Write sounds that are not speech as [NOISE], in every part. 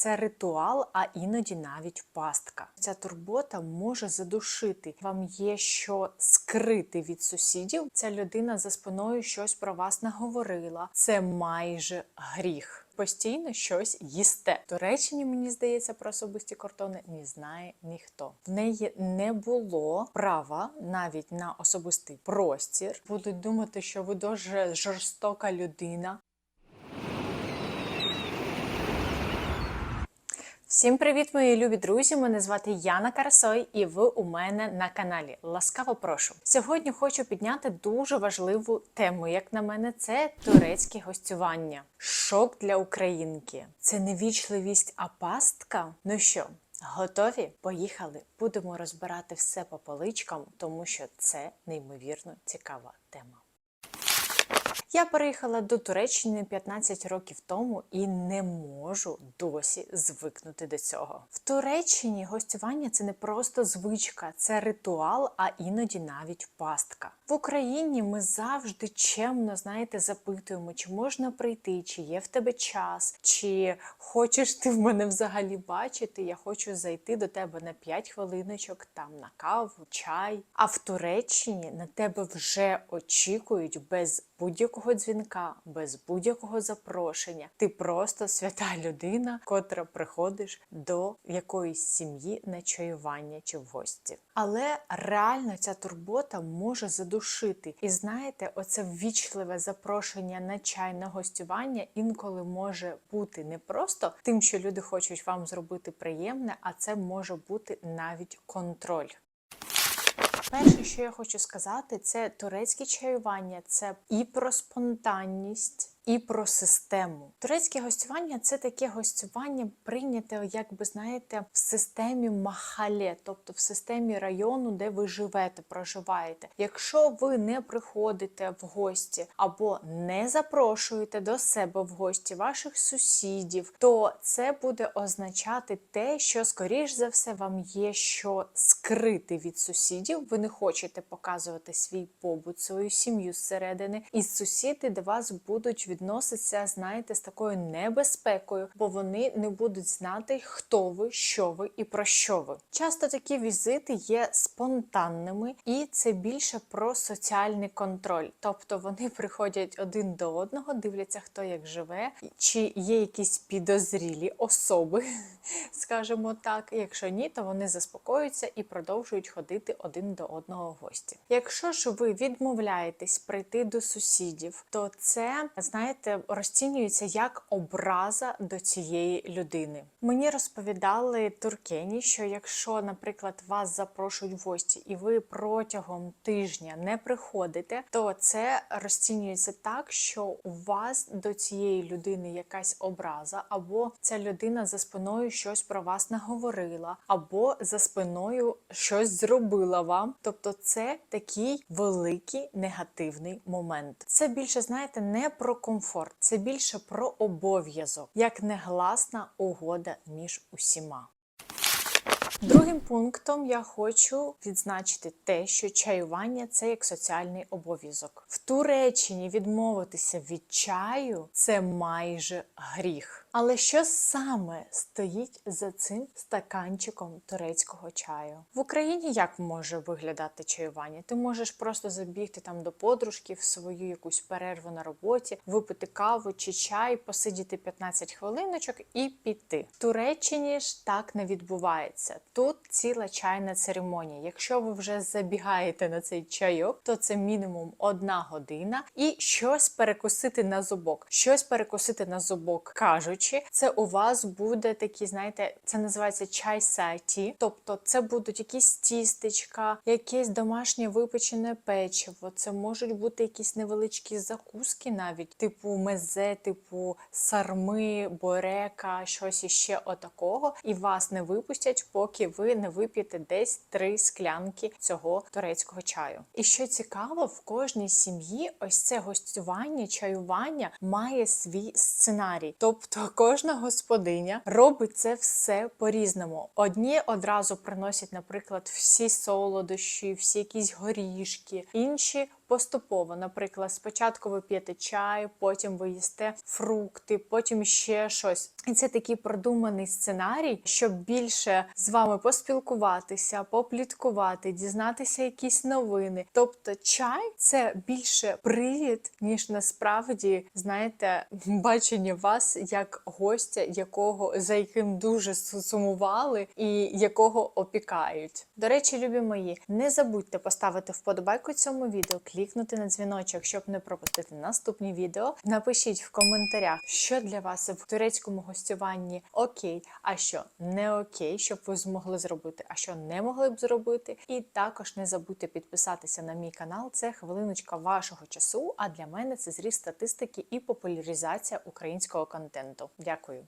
це ритуал, а іноді навіть пастка. Ця турбота може задушити. Вам є що скрити від сусідів. Ця людина за спиною щось про вас наговорила. Це майже гріх. Постійно щось їсте. В Туреччині, мені здається, про особисті кордони не знає ніхто. В неї не було права навіть на особистий простір. Будуть думати, що ви дуже жорстока людина. Всім привіт, мої любі друзі! Мене звати Яна Карасой, і ви у мене на каналі. Ласкаво прошу. Сьогодні хочу підняти дуже важливу тему. Як на мене, це турецьке гостювання. Шок для українки. Це не вічливість, а пастка. Ну що? Готові? Поїхали! Будемо розбирати все по поличкам, тому що це неймовірно цікава тема. Я переїхала до Туреччини 15 років тому і не можу досі звикнути до цього. В Туреччині гостювання це не просто звичка, це ритуал, а іноді навіть пастка. В Україні ми завжди чемно, знаєте, запитуємо, чи можна прийти, чи є в тебе час, чи хочеш ти в мене взагалі бачити. Я хочу зайти до тебе на 5 хвилиночок, там на каву, чай. А в Туреччині на тебе вже очікують без будь-якого дзвінка, без будь-якого запрошення. Ти просто свята [LAUGHS] людина, котра приходиш до якоїсь сім'ї на чаювання чи в гості. Але реально ця турбота може задушити. І знаєте, оце ввічливе запрошення на чай на гостювання інколи може бути не просто тим, що люди хочуть вам зробити приємне, а це може бути навіть контроль. Перше, що я хочу сказати, це турецьке чаювання, це і про спонтанність. І про систему. Турецьке гостювання це таке гостювання прийняте, як би знаєте, в системі махале, тобто в системі району, де ви живете, проживаєте. Якщо ви не приходите в гості або не запрошуєте до себе в гості ваших сусідів, то це буде означати те, що, скоріш за все, вам є що скрити від сусідів. Ви не хочете показувати свій побут, свою сім'ю зсередини, і сусіди до вас будуть відноситься, знаєте, з такою небезпекою, бо вони не будуть знати, хто ви, що ви і про що ви. Часто такі візити є спонтанними, і це більше про соціальний контроль. Тобто вони [LAUGHS] приходять один до одного, дивляться, хто як живе, чи є якісь підозрілі особи, [LAUGHS] скажімо так. Якщо ні, то вони заспокоюються і продовжують ходити один до одного в гості. Якщо ж ви відмовляєтесь прийти до сусідів, то це знаєте, розцінюється як образа до цієї людини. Мені розповідали туркені, що якщо, наприклад, вас запрошують в гості, і ви протягом тижня не приходите, то це розцінюється так, що у вас до цієї людини якась образа, або ця людина за спиною щось про вас наговорила, або за спиною щось зробила вам. Тобто, це такий великий негативний момент. Це більше знаєте не про комфорт, це більше про обов'язок, як негласна угода між усіма. Другим пунктом я хочу відзначити те, що чаювання це як соціальний обов'язок. В Туреччині відмовитися від чаю це майже гріх. Але що саме стоїть за цим стаканчиком турецького чаю? В Україні як може виглядати чаювання? Ти можеш просто забігти там до подружки в свою якусь перерву на роботі, випити каву чи чай, посидіти 15 хвилиночок і піти. В Туреччині ж так не відбувається. Тут ціла чайна церемонія. Якщо ви вже забігаєте на цей чайок, то це мінімум одна година і щось перекусити на зубок. Щось перекусити на зубок кажуть це у вас буде такі, знаєте, це називається чай саті, тобто це будуть якісь тістечка, якесь домашнє випечене печиво. Це можуть бути якісь невеличкі закуски, навіть типу мезе, типу сарми, борека, щось іще отакого. І вас не випустять, поки ви не вип'єте десь три склянки цього турецького чаю. І що цікаво, в кожній сім'ї ось це гостювання, чаювання має свій сценарій. Тобто кожна господиня робить це все по-різному. Одні одразу приносять, наприклад, всі солодощі, всі якісь горішки, інші поступово. Наприклад, спочатку ви п'єте чай, потім ви їсте фрукти, потім ще щось. І це такий продуманий сценарій, щоб більше з вами поспілкуватися, попліткувати, дізнатися якісь новини. Тобто, чай це більше привід, ніж насправді знаєте, [LAUGHS] бачення вас як гостя, якого за яким дуже сумували і якого опікають. До речі, любі мої, не забудьте поставити вподобайку цьому відео, клікнути на дзвіночок, щоб не пропустити наступні відео. Напишіть в коментарях, що для вас в турецькому гостюванні окей, а що не окей, щоб ви змогли зробити, а що не могли б зробити. І також не забудьте підписатися на мій канал. Це хвилиночка вашого часу. А для мене це зріст статистики і популяризація українського контенту. Дякую.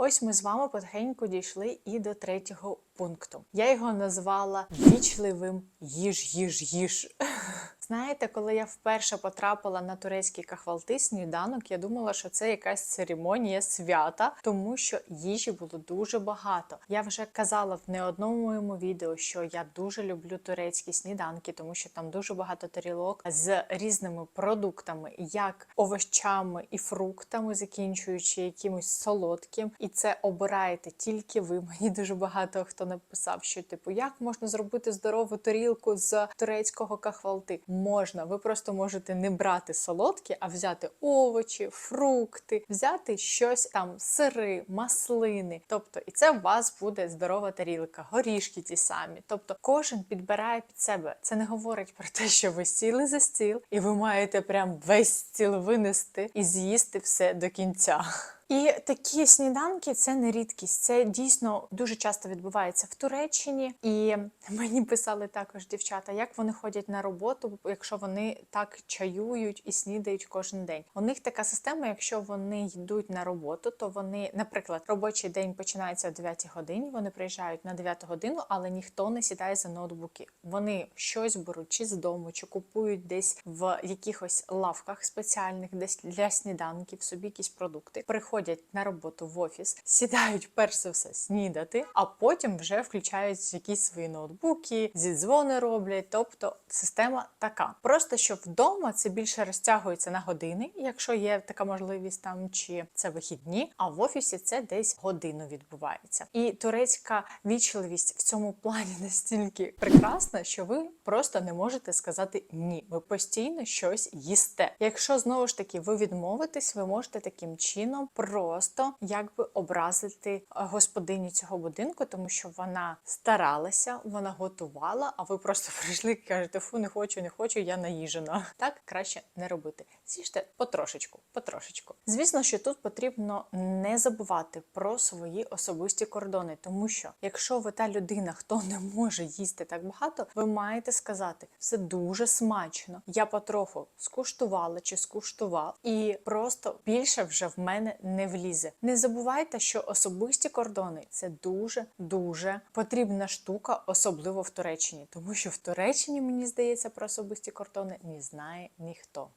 Ось ми з вами потихеньку дійшли і до третього пункту. Я його назвала вічливим їж, їж, їж. Знаєте, коли я вперше потрапила на турецький кахвалти сніданок, я думала, що це якась церемонія свята, тому що їжі було дуже багато. Я вже казала в не одному моєму відео, що я дуже люблю турецькі сніданки, тому що там дуже багато тарілок з різними продуктами, як овощами і фруктами, закінчуючи якимось солодким. І це обираєте тільки ви. [LAUGHS] Мені дуже багато хто написав, що типу, як можна зробити здорову тарілку з турецького кахвалти можна. Ви просто можете не брати солодкі, а взяти овочі, фрукти, взяти щось там, сири, маслини. Тобто, і це у вас буде здорова тарілка, горішки ті самі. Тобто, кожен підбирає під себе. Це не говорить про те, що ви сіли за стіл, і ви маєте прям весь стіл винести і з'їсти все до кінця. І такі сніданки це не рідкість. Це дійсно дуже часто відбувається в Туреччині. І мені писали також дівчата, як вони ходять на роботу, якщо вони так чаюють і снідають кожен день. У них така система, якщо вони йдуть на роботу, то вони, наприклад, робочий день починається о 9 годині. Вони приїжджають на 9 годину, але ніхто не сідає за ноутбуки. Вони щось беруть чи з дому, чи купують десь в якихось лавках спеціальних, десь для сніданків, собі якісь продукти. Приходять приходять на роботу в офіс, сідають перш за все снідати, а потім вже включають якісь свої ноутбуки, зідзвони роблять. Тобто система така. Просто що вдома це більше розтягується на години, якщо є така можливість там чи це вихідні, а в офісі це десь годину відбувається. І турецька вічливість в цьому плані [LAUGHS] настільки прекрасна, що ви просто не можете сказати ні. Ви постійно щось їсте. Якщо знову ж таки ви відмовитесь, ви можете таким чином просто якби образити господиню цього будинку, тому що вона старалася, вона готувала, а ви просто [LAUGHS] прийшли і кажете, фу, не хочу, не хочу, я наїжена. Так краще не робити. З'їжте потрошечку, потрошечку. Звісно, що тут потрібно не забувати про свої особисті кордони, тому що якщо ви та людина, хто не може їсти так багато, ви маєте сказати, все дуже смачно. Я потроху скуштувала чи скуштував, і просто більше вже в мене не влізе. Не забувайте, що особисті кордони це дуже дуже потрібна штука, особливо в Туреччині, тому що в Туреччині, мені здається, про особисті кордони не знає ніхто.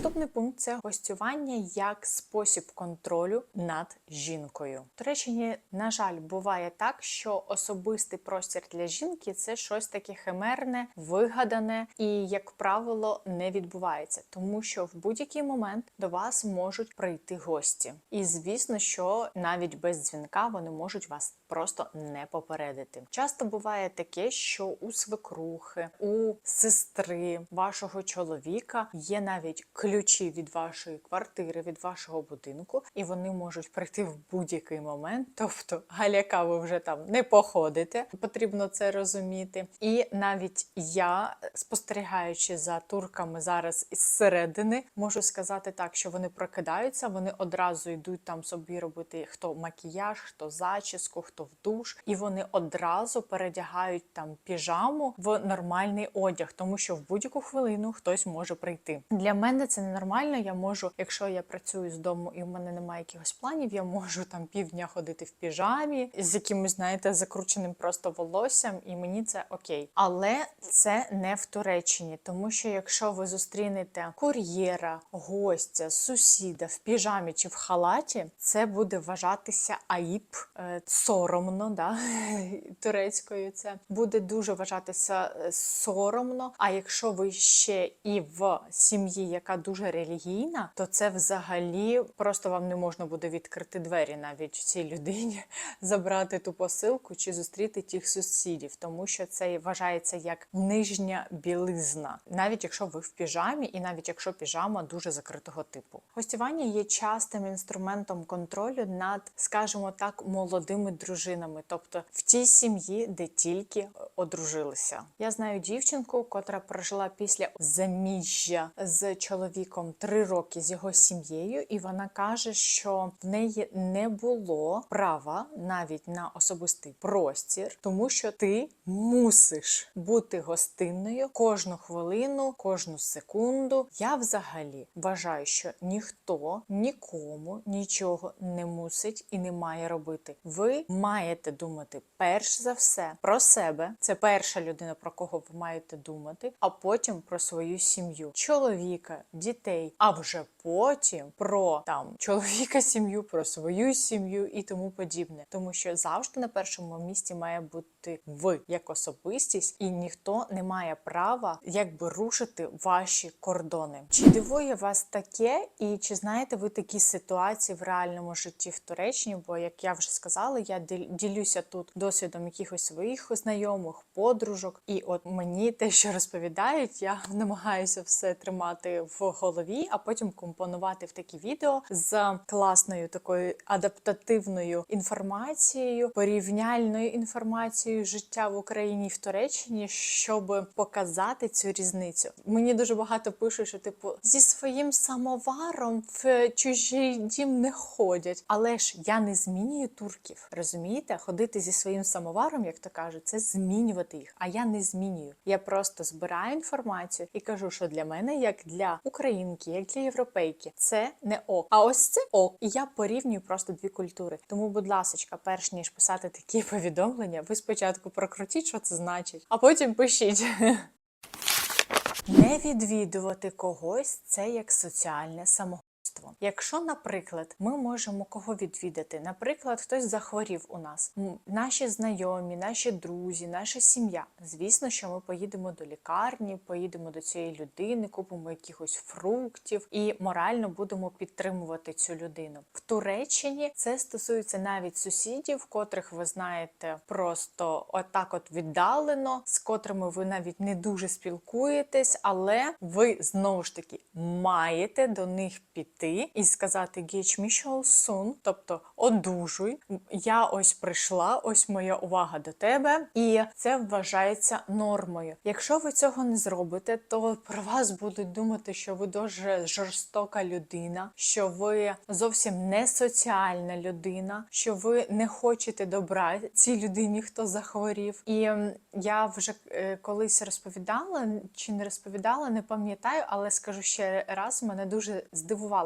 Наступний пункт це гостювання як спосіб контролю над жінкою. В Туреччині, на жаль, буває так, що особистий простір для жінки це щось таке химерне, вигадане і, як правило, не відбувається, тому що в будь-який момент до вас можуть прийти гості. І звісно, що навіть без дзвінка вони можуть вас просто не попередити. Часто буває таке, що у свекрухи, у сестри вашого чоловіка є навіть ключі від вашої квартири, від вашого будинку, і вони можуть прийти в будь-який момент. Тобто галяка ви вже там не походите, потрібно це розуміти. І навіть я, спостерігаючи за турками зараз із середини, можу сказати так, що вони прокидаються, вони одразу йдуть там собі робити хто макіяж, хто зачіску, хто в душ, і вони одразу передягають там піжаму в нормальний одяг, тому що в будь-яку хвилину хтось може прийти. Для мене це це ненормально. Я можу, якщо я працюю з дому і в мене немає якихось планів, я можу там півдня ходити в піжамі з якимось, знаєте, закрученим просто волоссям, і мені це окей. Але це не в Туреччині, тому що якщо ви зустрінете кур'єра, гостя, сусіда в піжамі чи в халаті, це буде вважатися аїб, е, соромно, да? [LAUGHS] турецькою це буде дуже вважатися е, соромно. А якщо ви ще і в сім'ї, яка дуже релігійна, то це взагалі просто вам не можна буде відкрити двері навіть цій людині, [LAUGHS] забрати ту посилку чи зустріти тих сусідів, тому що це вважається як нижня білизна, навіть якщо ви в піжамі, і навіть якщо піжама дуже закритого типу. Гостювання є частим інструментом контролю над, скажімо так, молодими дружинами, тобто в тій сім'ї, де тільки одружилися. Я знаю дівчинку, котра прожила після заміжжя з чоловіком три роки з його сім'єю, і вона каже, що в неї не було права навіть на особистий простір, тому що ти мусиш бути гостинною кожну хвилину, кожну секунду. Я взагалі вважаю, що ніхто нікому нічого не мусить і не має робити. Ви маєте думати перш за все про себе. Це перша людина, про кого ви маєте думати, а потім про свою сім'ю, чоловіка, дітей, а вже потім про там чоловіка, [LAUGHS] сім'ю, про свою сім'ю і тому подібне. Тому що завжди на першому місці має бути ви як особистість, і ніхто не має права якби рушити ваші кордони. Чи дивує вас таке, і чи знаєте ви такі ситуації в реальному житті в Туреччині? Бо як я вже сказала, я діл- ділюся тут досвідом якихось своїх знайомих, подружок, і от мені те, що розповідають, я [LAUGHS] намагаюся все тримати в голові, а потім компонувати в такі відео з класною такою адаптативною інформацією, порівняльною інформацією життя в Україні і в Туреччині, щоб показати цю різницю. Мені дуже багато пишуть, що типу зі своїм самоваром в чужий дім не ходять. Але ж я не змінюю турків. Розумієте? Ходити зі своїм самоваром, як то кажуть, це змінювати їх. А я не змінюю. Я просто збираю інформацію і кажу, що для мене, як для українки, як для європейки, це не ок. А ось це ок. І я порівнюю просто дві культури. Тому, будь ласка, перш ніж писати такі [LAUGHS] повідомлення, ви спочатку прокрутіть, що це значить, а потім пишіть. [LAUGHS] Не відвідувати когось це як соціальне самогубство. Якщо, наприклад, ми можемо кого відвідати, наприклад, хтось захворів у нас, наші знайомі, наші друзі, наша сім'я. Звісно, що ми поїдемо до лікарні, поїдемо до цієї людини, купимо якихось фруктів і морально будемо підтримувати цю людину. В Туреччині це стосується навіть сусідів, котрих ви знаєте просто отак, от віддалено, з котрими ви навіть не дуже спілкуєтесь, але ви знову ж таки маєте до них піти і сказати «Гіч мішол сун», тобто одужуй. Я ось прийшла, ось моя увага до тебе, і це вважається нормою. Якщо ви цього не зробите, то про вас будуть думати, що ви дуже жорстока людина, що ви зовсім не соціальна людина, що ви не хочете добра цій людині, хто захворів. І я вже е, колись розповідала чи не розповідала, не пам'ятаю, але скажу ще раз, мене дуже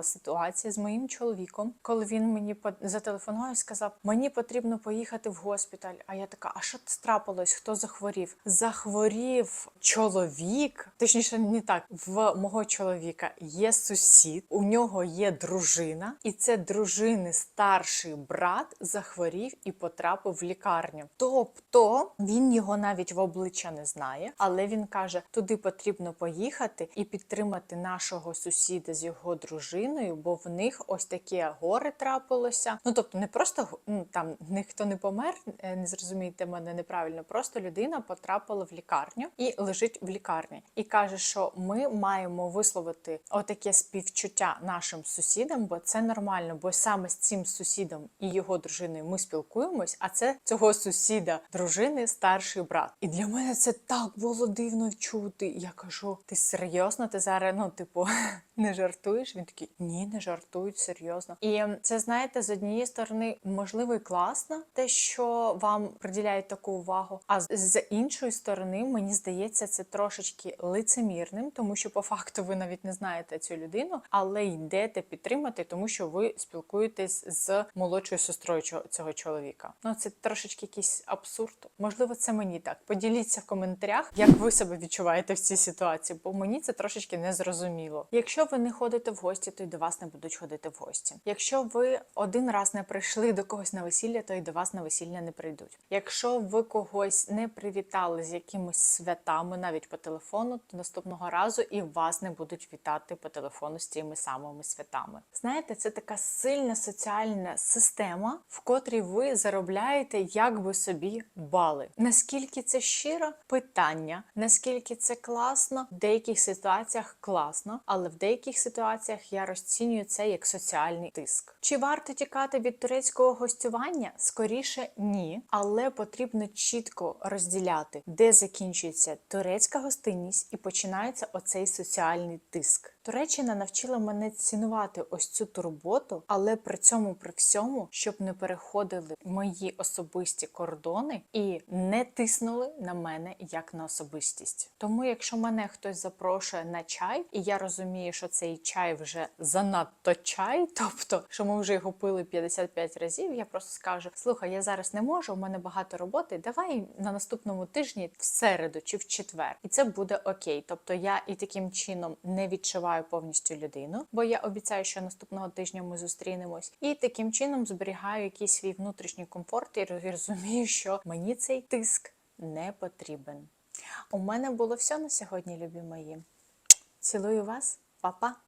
здивувала ситуація з моїм чоловіком, коли він мені зателефонував і сказав: Мені потрібно поїхати в госпіталь. А я така: а що трапилось? Хто захворів? Захворів чоловік, точніше, не так. В мого чоловіка є сусід, у нього є дружина, і це дружини старший брат захворів і потрапив в лікарню. Тобто він його навіть в обличчя не знає, але він каже: туди потрібно поїхати і підтримати нашого сусіда з його дружиною, бо в них ось таке горе трапилося. Ну тобто, не просто ну, там ніхто не помер, е, не зрозумійте мене неправильно. Просто людина потрапила в лікарню і лежить в лікарні, і каже, що ми маємо висловити отаке співчуття нашим сусідам, бо це нормально, бо саме з цим сусідом і його дружиною ми спілкуємось, а це цього сусіда дружини старший брат. І для мене це так було дивно чути. Я кажу: ти серйозно? Ти зараз, ну, типу, [LAUGHS] не жартуєш? Він такий, ні, не жартують серйозно. І це знаєте, з однієї сторони, можливо, і класно, те, що вам приділяють таку увагу. А з- іншої сторони, мені здається, це трошечки лицемірним, тому що по факту ви навіть не знаєте цю людину, але йдете підтримати, тому що ви спілкуєтесь з молодшою сестрою цього чоловіка. Ну це трошечки якийсь абсурд. Можливо, це мені так. Поділіться в коментарях, як ви себе відчуваєте в цій ситуації, бо мені це трошечки незрозуміло. Якщо ви не ходите в гості, то до вас не будуть ходити в гості. Якщо ви один раз не прийшли до когось на весілля, то й до вас на весілля не прийдуть. Якщо ви когось не привітали з якимись святами, навіть по телефону, то наступного разу і вас не будуть вітати по телефону з тими самими святами. Знаєте, це така сильна соціальна система, в котрій ви заробляєте якби собі бали. Наскільки це щиро питання, наскільки це класно, в деяких ситуаціях класно, але в деяких ситуаціях я розцінюю це як соціальний тиск. Чи варто тікати від турецького гостювання? Скоріше ні, але потрібно чітко розділяти, де закінчується турецька гостинність і починається оцей соціальний тиск. Туреччина навчила мене цінувати ось цю турботу, але при цьому при всьому, щоб не переходили мої особисті кордони і не тиснули на мене як на особистість. Тому, якщо мене хтось запрошує на чай, і я розумію, що цей чай вже занадто чай, [LAUGHS] тобто, що ми вже його пили 55 разів, я просто скажу: слухай, я зараз не можу, у мене багато роботи. Давай на наступному тижні в середу чи в четвер, і це буде окей. Тобто я і таким чином не відчуваю повністю людину, бо я обіцяю, що наступного тижня ми зустрінемось, і таким чином зберігаю якийсь свій внутрішній комфорт і розумію, що мені цей тиск не потрібен. У мене було все на сьогодні, любі мої. Цілую вас, Па-па!